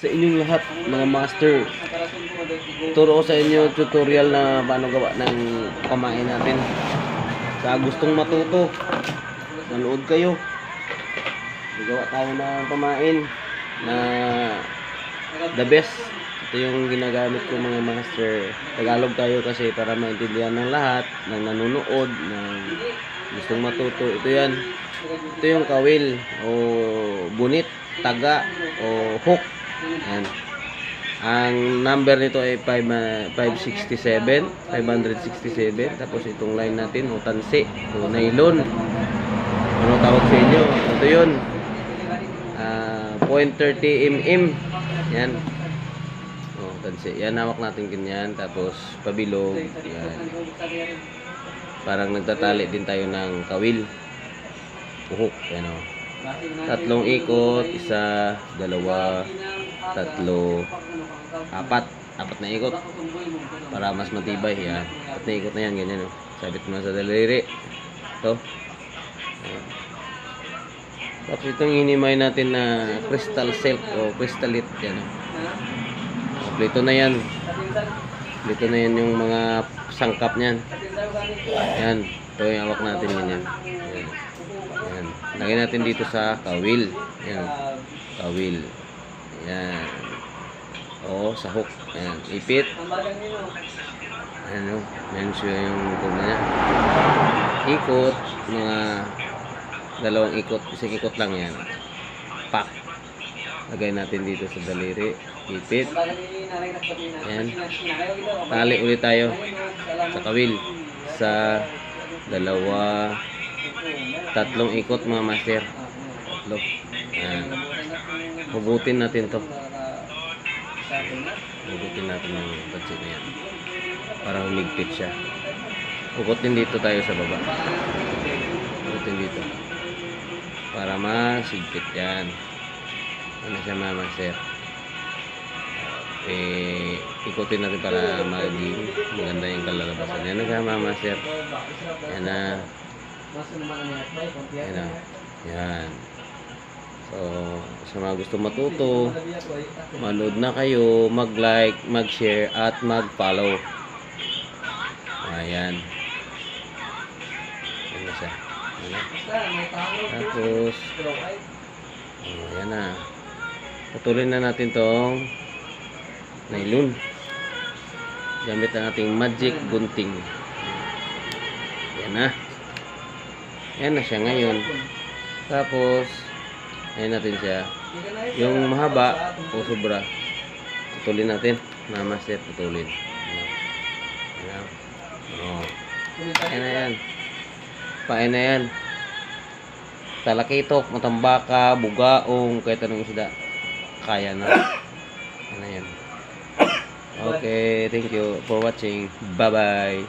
sa inyong lahat mga master. Turo ko sa inyo tutorial na paano gawa ng pamain natin. Sa gustong matuto, manood kayo. Gawa tayo ng pamain na the best. Ito yung ginagamit ko mga master. Tagalog tayo kasi para maintindihan ng lahat, ng nanonood, ng gustong matuto. Ito yan. Ito yung kawil o bunit, taga o hook. Yan. Ang number nito ay 5, ah, 567, 567. Tapos itong line natin, o tansi, o nylon. Ano tawag sa inyo? Ito yun. Ah, 0.30 mm. Yan. O, tansi. Yan, hawak natin ganyan. Tapos, pabilog. Yan. Parang nagtatali din tayo ng kawil. Uhok. Yan o. Tatlong ikot. Isa, dalawa, tatlo, apat. Apat na ikot. Para mas matibay. Yan. Apat na ikot na yan. Ganyan o. Sabit mo sa daliri. Ito. Tapos itong hinimay natin na crystal silk o crystalite. Yan o. Kompleto na yan. Dito na yan yung mga sangkap niyan. Yan. Ito yung hawak natin ganyan. Lagay natin dito sa kawil. Yan. Kawil. Yan. Oo, sa hook. Yan. Ipit. Ano, mention yung tubo niya. Ikot. Mga dalawang ikot. Isang ikot lang yan. Pak. Lagay natin dito sa daliri. Ipit. Yan. Tali ulit tayo sa kawil. Sa dalawa, tatlong ikot mga master. Tatlo. Yan. Hugutin natin to. Hugutin natin yung pansit na yan. Para humigpit siya. Hugutin dito tayo sa baba. Hugutin dito. Para masigpit yan. Ano siya mga master? eh, ikutin natin para maging maganda yung kalalabasan. Yan na siya, mama sir. Yan na. Yan na. Yan. So, sa mga gusto matuto, manood na kayo, mag-like, mag-share, at mag-follow. Ayan. Yan na siya. Na. Tapos, oh, yan na. Patuloy na natin tong nylon. Gamit ang ating magic gunting. Yan na. Yan na siya ngayon. Tapos, ayan natin siya. Yung mahaba o sobra, putulin natin. Mama sir, putulin. Ayan. Oh. Ayan na yan. Pain na yan. Talakitok, matambaka, bugaong, kahit anong isda. Kaya na. Ano yan. Okay, thank you for watching. Bye-bye.